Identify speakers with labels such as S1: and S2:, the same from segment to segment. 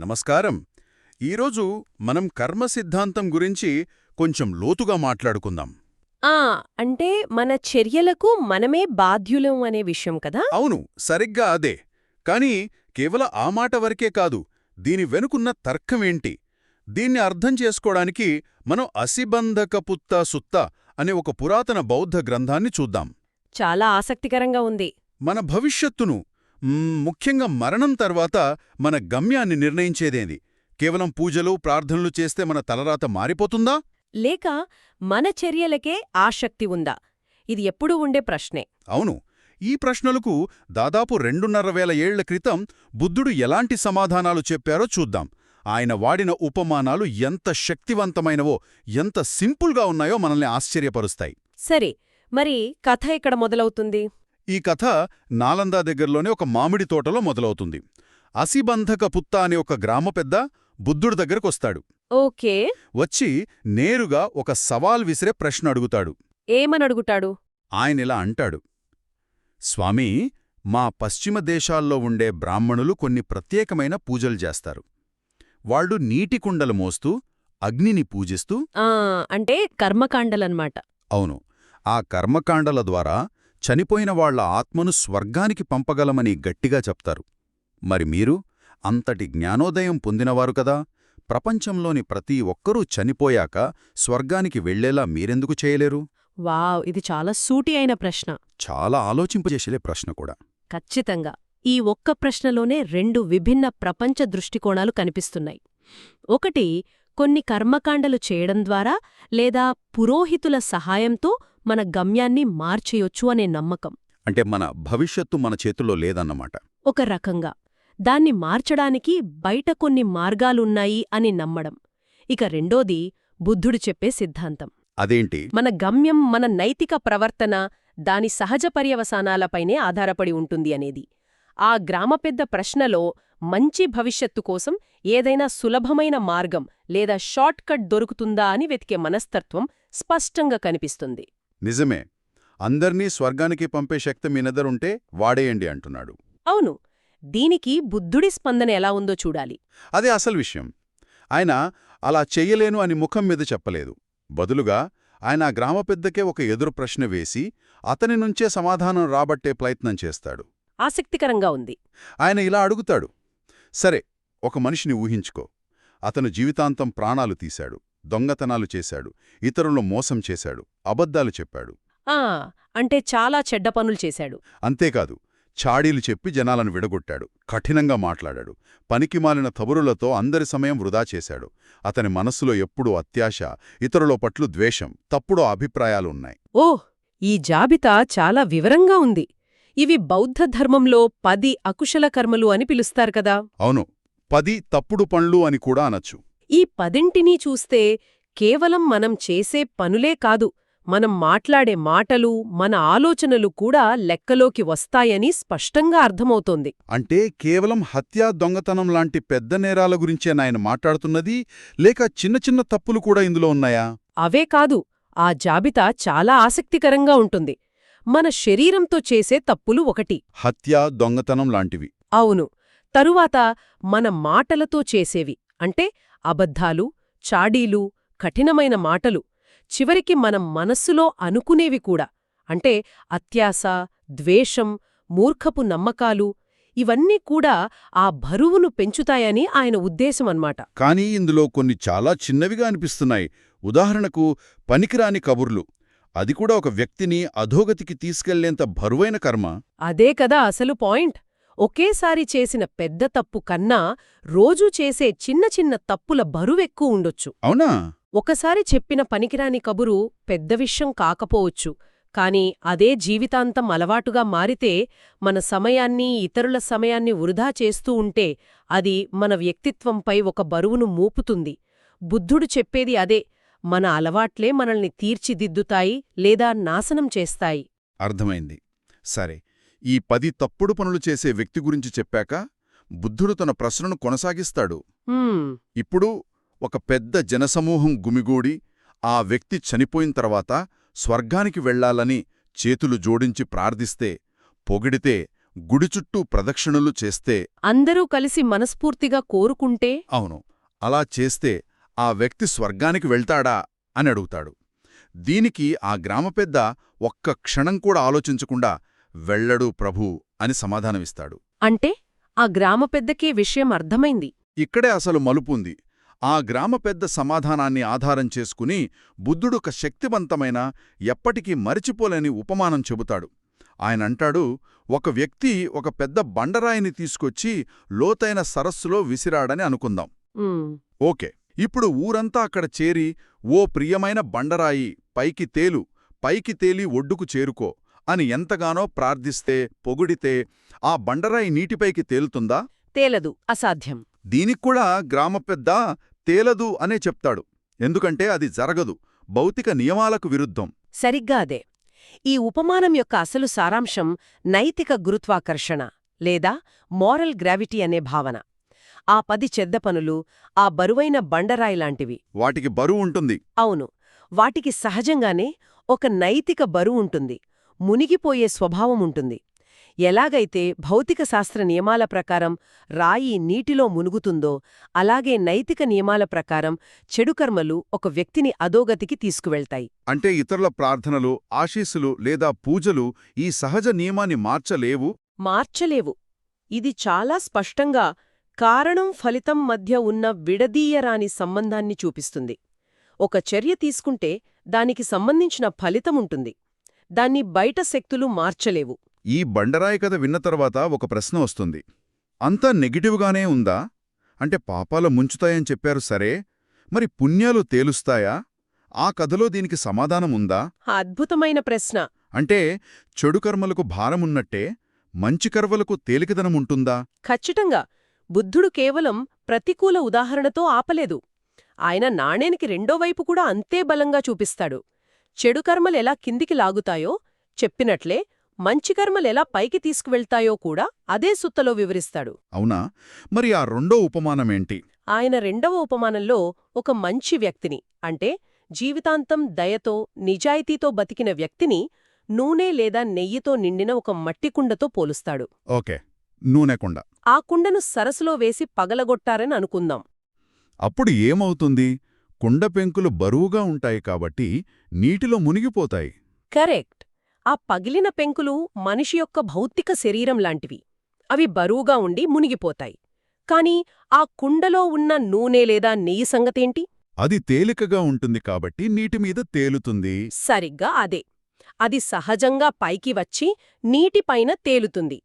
S1: నమస్కారం. ఈరోజు మనం కర్మ సిద్ధాంతం గురించి కొంచెం లోతుగా మాట్లాడుకుందాం.
S2: ఆ అంటే మన చర్యలకు మనమే బాధ్యులం అనే విషయం కదా?
S1: అవును సరిగ్గా అదే. కాని కేవలం ఆ మాట వరకే కాదు దీని వెనుకున్న తర్కమేంటి దీన్ని అర్థం చేసుకోవడానికి మనం అసిబంధక పుత్త సుత్త అనే ఒక పురాతన బౌద్ధ గ్రంథాన్ని చూద్దాం.
S2: చాలా ఆసక్తికరంగా ఉంది.
S1: మన భవిష్యత్తును ముఖ్యంగా మరణం తర్వాత మన గమ్యాన్ని నిర్ణయించేదేది? కేవలం పూజలు ప్రార్థనలు చేస్తే మన తలరాత మారిపోతుందా?
S2: లేక మన చర్యలకే ఆసక్తి ఉందా? ఇది ఎప్పుడూ ఉండే ప్రశ్నే.
S1: అవును. ఈ ప్రశ్నలకు దాదాపు రెండున్నర వేల ఏళ్ళ క్రితం బుద్ధుడు ఎలాంటి సమాధానాలు చెప్పారో చూద్దాం. ఆయన వాడిన ఉపమానాలు ఎంత శక్తివంతమైనవో ఎంత సింపుల్గా ఉన్నాయో మనల్ని ఆశ్చర్యపరుస్తాయి.
S2: సరే మరి కథ ఇక్కడ మొదలవుతుంది?
S1: ఈ కథ నాలందా దగ్గరలోనే ఒక మామిడి తోటలో మొదలవుతుంది. అసిబంధక పుత్త అనే ఒక గ్రామ పెద్ద బుద్ధుడి దగ్గరకొస్తాడు.
S2: ఓకే.
S1: వచ్చి నేరుగా ఒక సవాల్ విసిరే ప్రశ్న అడుగుతాడు.
S2: ఏమని అడుగుతాడు?
S1: ఆయనిలా అంటాడు. స్వామీ మా పశ్చిమ దేశాల్లో ఉండే బ్రాహ్మణులు కొన్ని ప్రత్యేకమైన పూజలు చేస్తారు. వాళ్ళు నీటి కుండలు మోస్తూ అగ్నిని పూజిస్తూ
S2: అంటే కర్మకాండలన్మాట
S1: అవును. ఆ కర్మకాండల ద్వారా చనిపోయిన వాళ్ళ ఆత్మను స్వర్గానికి పంపగలమని గట్టిగా చెప్తారు. మరి మీరు? అంతటి జ్ఞానోదయం పొందినవారు కదా! ప్రపంచంలోని ప్రతి ఒక్కరూ చనిపోయాక స్వర్గానికి వెళ్ళేలా మీరెందుకు చేయలేరు?
S2: వావ్! ఇది చాలా సూటి అయిన ప్రశ్న.
S1: చాలా ఆలోచింపజేసే ప్రశ్న కూడా.
S2: ఖచ్చితంగా. ఈ ఒక్క ప్రశ్నలోనే రెండు విభిన్న ప్రపంచ దృష్టికోణాలు కనిపిస్తున్నాయి. ఒకటి కొన్ని కర్మకాండలు చేయడం ద్వారా లేదా పురోహితుల సహాయంతో మన గమ్యాన్ని మార్చేయొచ్చు అనే నమ్మకం.
S1: అంటే మన భవిష్యత్తు మన చేతుల్లో లేదన్నమాట.
S2: ఒక రకంగా దాన్ని మార్చడానికి బయట కొన్ని మార్గాలున్నాయి అని నమ్మడం. ఇక రెండోది బుద్ధుడు చెప్పే సిద్ధాంతం.
S1: అదేంటి?
S2: మన గమ్యం మన నైతిక ప్రవర్తన దాని సహజ పర్యవసానాలపైనే ఆధారపడి ఉంటుంది అనేది. ఆ గ్రామపెద్ద ప్రశ్నలో మంచి భవిష్యత్తు కోసం ఏదైనా సులభమైన మార్గం లేదా షార్ట్ కట్ దొరుకుతుందా అని వెతికే మనస్తత్వం స్పష్టంగా కనిపిస్తుంది.
S1: నిజమే అందర్నీ స్వర్గానికి పంపే శక్తి మీ వాడేయండి అంటున్నాడు.
S2: అవును దీనికి బుద్ధుడి స్పందన ఎలా ఉందో చూడాలి.
S1: అదే అసలు విషయం. ఆయన అలా చెయ్యలేను అని ముఖం మీద చెప్పలేదు. బదులుగా ఆయన గ్రామ పెద్దకే ఒక ఎదురు ప్రశ్న వేసి అతని నుంచే సమాధానం రాబట్టే ప్రయత్నం చేస్తాడు.
S2: ఆసక్తికరంగా ఉంది.
S1: ఆయన ఇలా అడుగుతాడు సరే ఒక మనిషిని ఊహించుకో. అతను జీవితాంతం ప్రాణాలు తీశాడు. దొంగతనాలు చేశాడు ఇతరులను మోసం చేశాడు అబద్ధాలు చెప్పాడు.
S2: ఆ అంటే చాలా చెడ్డ పనులు చేశాడు.
S1: అంతేకాదు చాడీలు చెప్పి జనాలను విడగొట్టాడు కఠినంగా మాట్లాడాడు పనికిమాలిన తబురులతో అందరి సమయం వృధా చేశాడు. అతని మనస్సులో ఎప్పుడూ అత్యాశ ఇతరుల పట్ల ద్వేషం తప్పుడు అభిప్రాయాలు ఉన్నాయి.
S2: ఓహ్! ఈ జాబితా చాలా వివరంగా ఉంది. ఇవి బౌద్ధ ధర్మంలో పది అకుశల కర్మలు అని పిలుస్తారు కదా?
S1: అవును పది తప్పుడు పనులు అని కూడా అనొచ్చు.
S2: ఈ పదింటినీ చూస్తే కేవలం మనం చేసే పనులే కాదు మనం మాట్లాడే మాటలు మన ఆలోచనలు కూడా లెక్కలోకి వస్తాయని స్పష్టంగా అర్థమవుతోంది.
S1: అంటే కేవలం హత్యా దొంగతనం లాంటి పెద్ద నేరాల గురించే నాయన మాట్లాడుతున్నది లేక చిన్న చిన్న తప్పులు కూడా ఇందులో ఉన్నాయా?
S2: అవే కాదు ఆ జాబితా చాలా ఆసక్తికరంగా ఉంటుంది. మన శరీరంతో చేసే తప్పులు ఒకటి.
S1: హత్య దొంగతనం లాంటివి.
S2: అవును తరువాత మన మాటలతో చేసేవి. అంటే అబద్ధాలు చాడీలు కఠినమైన మాటలు. చివరికి మనం మనస్సులో అనుకునేవి కూడా. అంటే అత్యాస ద్వేషం మూర్ఖపు నమ్మకాలు ఇవన్నీ కూడా ఆ బరువును పెంచుతాయని ఆయన ఉద్దేశమన్మాట
S1: కానీ ఇందులో కొన్ని చాలా చిన్నవిగా అనిపిస్తున్నాయి. ఉదాహరణకు పనికిరాని కబుర్లు. అది కూడా ఒక వ్యక్తిని అధోగతికి తీసుకెళ్ళేంత బరువైన కర్మ.
S2: అదే కదా అసలు పాయింట్. ఒకేసారి చేసిన పెద్ద తప్పు కన్నా రోజూ చేసే చిన్న చిన్న తప్పుల బరువెక్కువ ఉండొచ్చు.
S1: అవునా?
S2: ఒకసారి చెప్పిన పనికిరాని కబురు పెద్ద విషయం కాకపోవచ్చు. కాని అదే జీవితాంతం అలవాటుగా మారితే మన సమయాన్ని ఇతరుల సమయాన్ని వృధా చేస్తూ ఉంటే అది మన వ్యక్తిత్వంపై ఒక బరువును మూపుతుంది. బుద్ధుడు చెప్పేది అదే మన అలవాట్లే మనల్ని తీర్చిదిద్దుతాయి లేదా నాశనం చేస్తాయి.
S1: అర్థమైంది. సరే ఈ పది తప్పుడు పనులు చేసే వ్యక్తి గురించి చెప్పాక బుద్ధుడు తన ప్రశ్నను కొనసాగిస్తాడు. ఇప్పుడు ఒక పెద్ద జనసమూహం గుమిగూడి ఆ వ్యక్తి చనిపోయిన తర్వాత స్వర్గానికి వెళ్ళాలని చేతులు జోడించి ప్రార్థిస్తే పొగిడితే గుడి చుట్టూ ప్రదక్షిణలు చేస్తే
S2: అందరూ కలిసి మనస్ఫూర్తిగా కోరుకుంటే?
S1: అవును. అలా చేస్తే ఆ వ్యక్తి స్వర్గానికి వెళ్తాడా అని అడుగుతాడు. దీనికి ఆ గ్రామ పెద్ద ఒక్క క్షణం కూడా ఆలోచించకుండా వెళ్ళడు ప్రభూ అని సమాధానమిస్తాడు.
S2: అంటే ఆ గ్రామ పెద్దకే విషయం అర్థమైంది.
S1: ఇక్కడే అసలు మలుపుంది ఆ గ్రామ పెద్ద సమాధానాన్ని ఆధారం చేసుకుని బుద్ధుడొక శక్తివంతమైన ఎప్పటికీ మరిచిపోలేని ఉపమానం చెబుతాడు. ఆయనంటాడు ఒక వ్యక్తి ఒక పెద్ద బండరాయిని తీసుకొచ్చి లోతైన సరస్సులో విసిరాడని అనుకుందాం. ఓకే. ఇప్పుడు ఊరంతా అక్కడ చేరి ఓ ప్రియమైన బండరాయి పైకి తేలు పైకి తేలి ఒడ్డుకు చేరుకో. అని ఎంతగానో ప్రార్థిస్తే పొగిడితే ఆ బండరాయి నీటిపైకి తేలుతుందా?
S2: తేలదు. అసాధ్యం.
S1: దీనిక్కూడా గ్రామ పెద్ద తేలదు అనే చెప్తాడు. ఎందుకంటే అది జరగదు. భౌతిక నియమాలకు విరుద్ధం.
S2: సరిగ్గా అదే. ఈ ఉపమానం యొక్క అసలు సారాంశం నైతిక గురుత్వాకర్షణ లేదా మోరల్ గ్రావిటీ అనే భావన. ఆ పది చెద్ద పనులు ఆ బరువైన బండరాయిలాంటివి
S1: వాటికి బరువు ఉంటుంది.
S2: అవును. వాటికి సహజంగానే ఒక నైతిక బరువుంటుంది మునిగిపోయే స్వభావం ఉంటుంది. ఎలాగైతే భౌతిక శాస్త్ర నియమాల ప్రకారం రాయి నీటిలో మునుగుతుందో అలాగే నైతిక నియమాల ప్రకారం చెడు కర్మలు ఒక వ్యక్తిని అధోగతికి తీసుకువెళ్తాయి.
S1: అంటే ఇతరుల ప్రార్థనలు ఆశీస్సులు లేదా పూజలు ఈ సహజ నియమాన్ని మార్చలేవు?
S2: మార్చలేవు. ఇది చాలా స్పష్టంగా కారణం ఫలితం మధ్య ఉన్న విడదీయరాని సంబంధాన్ని చూపిస్తుంది. ఒక చర్య తీసుకుంటే దానికి సంబంధించిన ఫలితముంటుంది దాన్ని బయట శక్తులు మార్చలేవు.
S1: ఈ బండరాయి కథ విన్న తర్వాత ఒక ప్రశ్న వస్తుంది. అంతా నెగిటివ్గానే ఉందా? అంటే పాపాలు ముంచుతాయని చెప్పారు సరే మరి పుణ్యాలు తేలుస్తాయా? ఆ కథలో దీనికి సమాధానం ఉందా?
S2: అద్భుతమైన ప్రశ్న.
S1: అంటే చెడు కర్మలకు భారమున్నట్టే మంచి కర్మలకు తేలికదనముంటుందా
S2: ఖచ్చితంగా. బుద్ధుడు కేవలం ప్రతికూల ఉదాహరణతో ఆపలేదు. ఆయన నాణేనికి రెండో వైపు కూడా అంతే బలంగా చూపిస్తాడు. చెడు కర్మలెలా కిందికి లాగుతాయో చెప్పినట్లే మంచి కర్మలెలా పైకి తీసుకువెళ్తాయో కూడా అదే సుత్తలో వివరిస్తాడు.
S1: అవునా? మరి ఆ రెండో ఉపమానమేంటి
S2: ఆయన రెండవ ఉపమానంలో ఒక మంచి వ్యక్తిని అంటే జీవితాంతం దయతో నిజాయితీతో బతికిన వ్యక్తిని నూనె లేదా నెయ్యితో నిండిన ఒక మట్టి కుండతో పోలుస్తాడు.
S1: ఓకే. నూనెకుండ
S2: ఆ కుండను సరస్సులో వేసి పగలగొట్టారని అనుకుందాం.
S1: అప్పుడు ఏమవుతుంది? కుండ పెంకులు బరువుగా ఉంటాయి కాబట్టి నీటిలో మునిగిపోతాయి.
S2: కరెక్ట్. ఆ పగిలిన పెంకులు మనిషి యొక్క భౌతిక శరీరం లాంటివి. అవి బరువుగా ఉండి మునిగిపోతాయి. కాని ఆ కుండలో ఉన్న నూనె లేదా నెయ్యి సంగతేంటి?
S1: అది తేలికగా ఉంటుంది కాబట్టి నీటిమీద తేలుతుంది.
S2: సరిగ్గా అదే. అది సహజంగా పైకి వచ్చి నీటిపైన తేలుతుంది.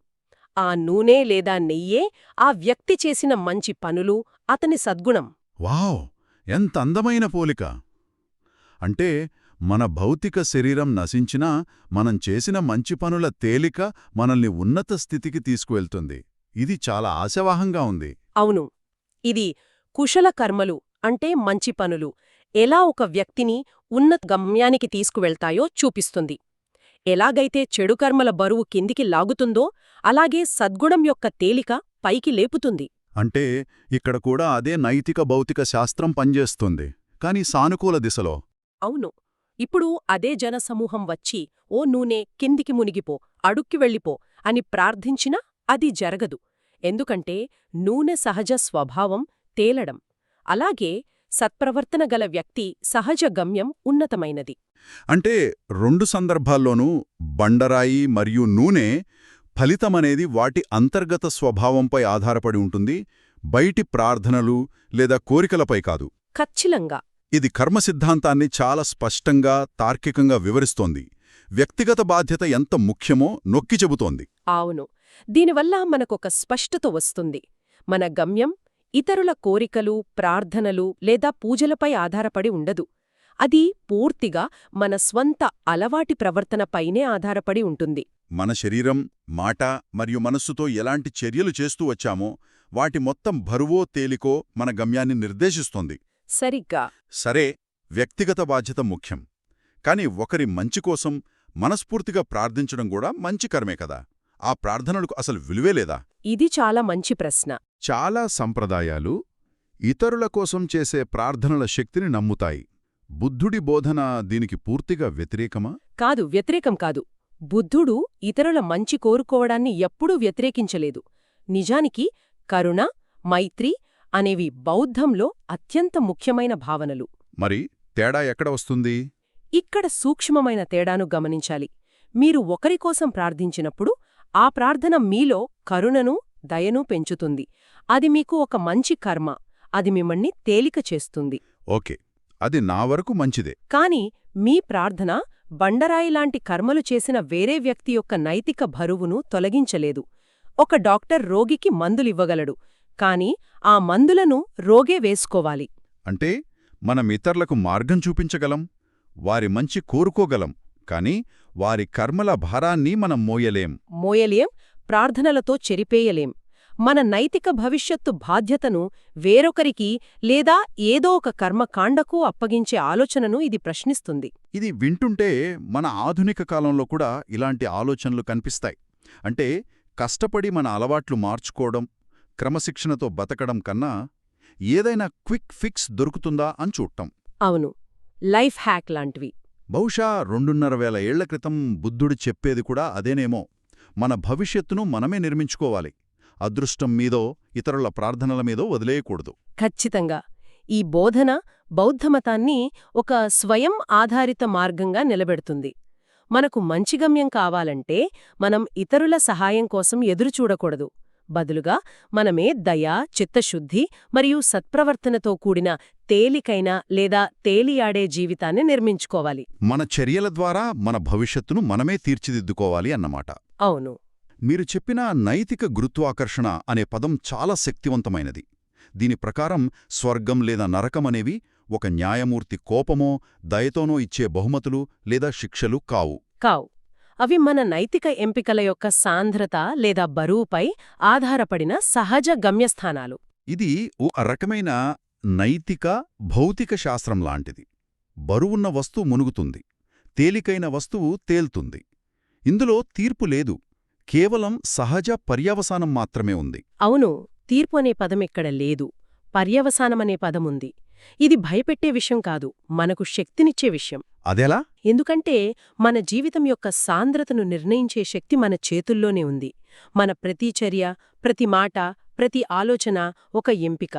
S2: ఆ నూనె లేదా నెయ్యే ఆ వ్యక్తి చేసిన మంచి పనులు అతని సద్గుణం.
S1: వావ్! ఎంత అందమైన పోలిక! అంటే మన భౌతిక శరీరం నశించినా మనం చేసిన మంచి పనుల తేలిక మనల్ని ఉన్నత స్థితికి తీసుకువెళ్తుంది. ఇది చాలా ఆశావాహంగా ఉంది.
S2: అవును. ఇది కుశల కర్మలు అంటే మంచి పనులు ఎలా ఒక వ్యక్తిని ఉన్నత గమ్యానికి తీసుకువెళ్తాయో చూపిస్తుంది. ఎలాగైతే చెడు కర్మల బరువు కిందికి లాగుతుందో అలాగే సద్గుణం యొక్క తేలిక పైకి లేపుతుంది.
S1: అంటే ఇక్కడ కూడా అదే నైతిక భౌతిక శాస్త్రం పనిచేస్తుంది కాని సానుకూల దిశలో.
S2: అవును. ఇప్పుడు అదే జనసమూహం వచ్చి ఓ నూనె కిందికి మునిగిపో అడుక్కి వెళ్ళిపో అని ప్రార్థించినా అది జరగదు. ఎందుకంటే నూనె సహజ స్వభావం తేలడం. అలాగే సత్ప్రవర్తన గల వ్యక్తి సహజ గమ్యం ఉన్నతమైనది.
S1: అంటే రెండు సందర్భాల్లోనూ బండరాయి మరియు నూనె ఫలితమనేది వాటి అంతర్గత స్వభావంపై ఆధారపడి ఉంటుంది బయటి ప్రార్థనలు లేదా కోరికలపై కాదు.
S2: ఖచ్చితంగా
S1: ఇది కర్మ సిద్ధాంతాన్ని చాలా స్పష్టంగా తార్కికంగా వివరిస్తోంది. వ్యక్తిగత బాధ్యత ఎంత ముఖ్యమో నొక్కి చెబుతోంది.
S2: అవును. దీనివల్ల మనకొక స్పష్టత వస్తుంది. మన గమ్యం ఇతరుల కోరికలు ప్రార్థనలు లేదా పూజలపై ఆధారపడి ఉండదు. అది పూర్తిగా మన స్వంత అలవాటి ప్రవర్తనపైనే ఆధారపడి ఉంటుంది.
S1: మన శరీరం మాట మరియు మనస్సుతో ఎలాంటి చర్యలు చేస్తూ వచ్చామో వాటి మొత్తం బరువో తేలికో మన గమ్యాన్ని నిర్దేశిస్తోంది.
S2: సరిగ్గా.
S1: సరే వ్యక్తిగత బాధ్యత ముఖ్యం. కాని ఒకరి మంచి కోసం మనస్ఫూర్తిగా ప్రార్థించడం కూడా మంచి కర్మే కదా. ఆ ప్రార్థనలకు అసలు విలువే లేదా?
S2: ఇది చాలా మంచి ప్రశ్న.
S1: చాలా సంప్రదాయాలు ఇతరుల కోసం చేసే ప్రార్థనల శక్తిని నమ్ముతాయి. బుద్ధుడి బోధన దీనికి పూర్తిగా వ్యతిరేకమా?
S2: కాదు వ్యతిరేకం కాదు. బుద్ధుడు ఇతరుల మంచి కోరుకోవడాన్ని ఎప్పుడూ వ్యతిరేకించలేదు. నిజానికి కరుణ మైత్రి అనేవి బౌద్ధంలో అత్యంత ముఖ్యమైన భావనలు.
S1: మరి తేడా ఎక్కడ వస్తుంది?
S2: ఇక్కడ సూక్ష్మమైన తేడాను గమనించాలి. మీరు ఒకరికోసం ప్రార్థించినప్పుడు ఆ ప్రార్థన మీలో కరుణను దయను పెంచుతుంది. అది మీకు ఒక మంచి కర్మ. అది మిమ్మల్ని తేలిక చేస్తుంది.
S1: ఓకే. అది నా వరకు మంచిదే.
S2: కాని మీ ప్రార్థన బండరాయిలాంటి కర్మలు చేసిన వేరే వ్యక్తి యొక్క నైతిక భరువును తొలగించలేదు. ఒక డాక్టర్ రోగికి మందులివ్వగలడు కాని ఆ మందులను రోగే వేసుకోవాలి.
S1: అంటే మనం ఇతరులకు మార్గం చూపించగలం వారి మంచి కోరుకోగలం కాని వారి కర్మల భారాన్ని మనం మోయలేం.
S2: మోయలేం ప్రార్థనలతో చెరిపేయలేం. మన నైతిక భవిష్యత్తు బాధ్యతను వేరొకరికి లేదా ఏదో ఒక కర్మకాండకు అప్పగించే ఆలోచనను ఇది ప్రశ్నిస్తుంది.
S1: ఇది వింటుంటే మన ఆధునిక కాలంలో కూడా ఇలాంటి ఆలోచనలు కనిపిస్తాయి. అంటే కష్టపడి మన అలవాట్లు మార్చుకోవడం క్రమశిక్షణతో బతకడం కన్నా ఏదైనా క్విక్ ఫిక్స్ దొరుకుతుందా అని చూడటం.
S2: అవును లైఫ్ హ్యాక్ లాంటివి.
S1: బహుశా రెండున్నర వేల ఏళ్ళ క్రితం బుద్ధుడు చెప్పేది కూడా అదేనేమో. మన భవిష్యత్తును మనమే నిర్మించుకోవాలి. అదృష్టం మీదో ఇతరుల ప్రార్థనల మీదో వదిలేయకూడదు.
S2: ఖచ్చితంగా. ఈ బోధన బౌద్ధమతాన్ని ఒక స్వయం ఆధారిత మార్గంగా నిలబెడుతుంది. మనకు మంచి గమ్యం కావాలంటే మనం ఇతరుల సహాయం కోసం ఎదురుచూడకూడదు బదులుగా మనమే దయ చిత్తశుద్ధి మరియు సత్ప్రవర్తనతో కూడిన తేలికైన లేదా తేలియాడే జీవితాన్ని నిర్మించుకోవాలి.
S1: మన చర్యల ద్వారా మన భవిష్యత్తును మనమే తీర్చిదిద్దుకోవాలి అన్నమాట.
S2: అవును.
S1: మీరు చెప్పిన నైతిక గురుత్వాకర్షణ అనే పదం చాలా శక్తివంతమైనది. దీని ప్రకారం స్వర్గం లేదా నరకమనేవి ఒక న్యాయమూర్తి కోపమో దయతోనో ఇచ్చే బహుమతులు లేదా శిక్షలు కావు.
S2: కావు. అవి మన నైతిక ఎంపికల యొక్క సాంద్రత లేదా బరువుపై ఆధారపడిన సహజ గమ్యస్థానాలు.
S1: ఇది ఒక రకమైన నైతిక భౌతిక శాస్త్రం లాంటిది. బరువున్న వస్తువు మునుగుతుంది. తేలికైన వస్తువు తేల్తుంది. ఇందులో తీర్పు లేదు. కేవలం సహజ పర్యవసానం మాత్రమే ఉంది.
S2: అవును తీర్పు అనే పదం ఇక్కడ లేదు. పర్యవసానమనే పదముంది ఇది భయపెట్టే విషయం కాదు మనకు శక్తినిచ్చే విషయం.
S1: అదెలా?
S2: ఎందుకంటే మన జీవితం యొక్క సాంద్రతను నిర్ణయించే శక్తి మన చేతుల్లోనే ఉంది. మన ప్రతి చర్య ప్రతి మాట ప్రతి ఆలోచన ఒక ఎంపిక.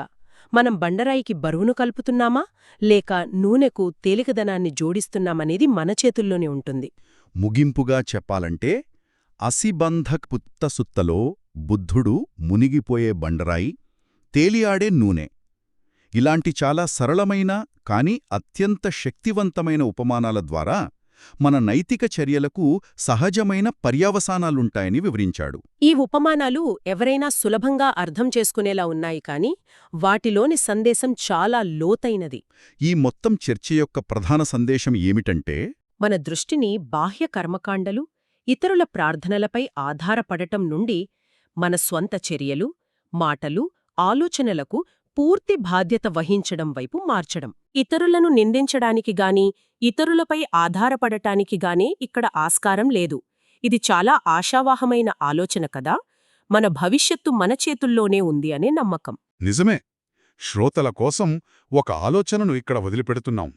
S2: మనం బండరాయికి బరువును కలుపుతున్నామా? లేక నూనెకు తేలికదనాన్ని జోడిస్తున్నామనేది మన చేతుల్లోనే ఉంటుంది.
S1: ముగింపుగా చెప్పాలంటే అసిబంధక్ పుత్తసుత్తలో బుద్ధుడు మునిగిపోయే బండరాయి తేలియాడే నూనె. ఇలాంటి చాలా సరళమైన కాని అత్యంత శక్తివంతమైన ఉపమానాల ద్వారా మన నైతిక చర్యలకు సహజమైన పర్యవసానాలుంటాయని వివరించాడు.
S2: ఈ ఉపమానాలు ఎవరైనా సులభంగా అర్థం చేసుకునేలా ఉన్నాయి కాని వాటిలోని సందేశం చాలా లోతైనది.
S1: ఈ మొత్తం చర్చ యొక్క ప్రధాన సందేశం ఏమిటంటే
S2: మన దృష్టిని బాహ్య కర్మకాండలు ఇతరుల ప్రార్థనలపై ఆధారపడటం నుండి మన స్వంత చర్యలు మాటలు ఆలోచనలకు పూర్తి బాధ్యత వహించడం వైపు మార్చడం. ఇతరులను నిందించడానికి గాని ఇతరులపై ఆధారపడటానికి గానీ ఇక్కడ ఆస్కారం లేదు. ఇది చాలా ఆశావాహమైన ఆలోచన కదా? మన భవిష్యత్తు మన చేతుల్లోనే ఉంది అనే నమ్మకం.
S3: నిజమే. శ్రోతల కోసం ఒక ఆలోచనను ఇక్కడ వదిలిపెడుతున్నాం.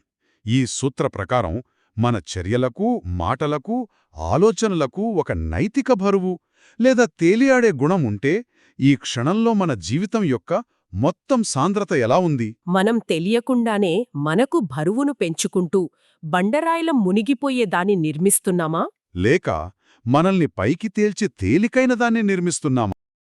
S3: ఈ సూత్ర ప్రకారం మన చర్యలకు మాటలకు ఆలోచనలకు ఒక నైతిక బరువు లేదా తేలియాడే గుణం ఉంటే ఈ క్షణంలో మన జీవితం యొక్క మొత్తం సాంద్రత ఎలా ఉంది?
S2: మనం తెలియకుండానే మనకు బరువును పెంచుకుంటూ బండరాయిలం మునిగిపోయే దాన్ని నిర్మిస్తున్నామా?
S3: లేక మనల్ని పైకి తేల్చి తేలికైన దాన్ని నిర్మిస్తున్నామా?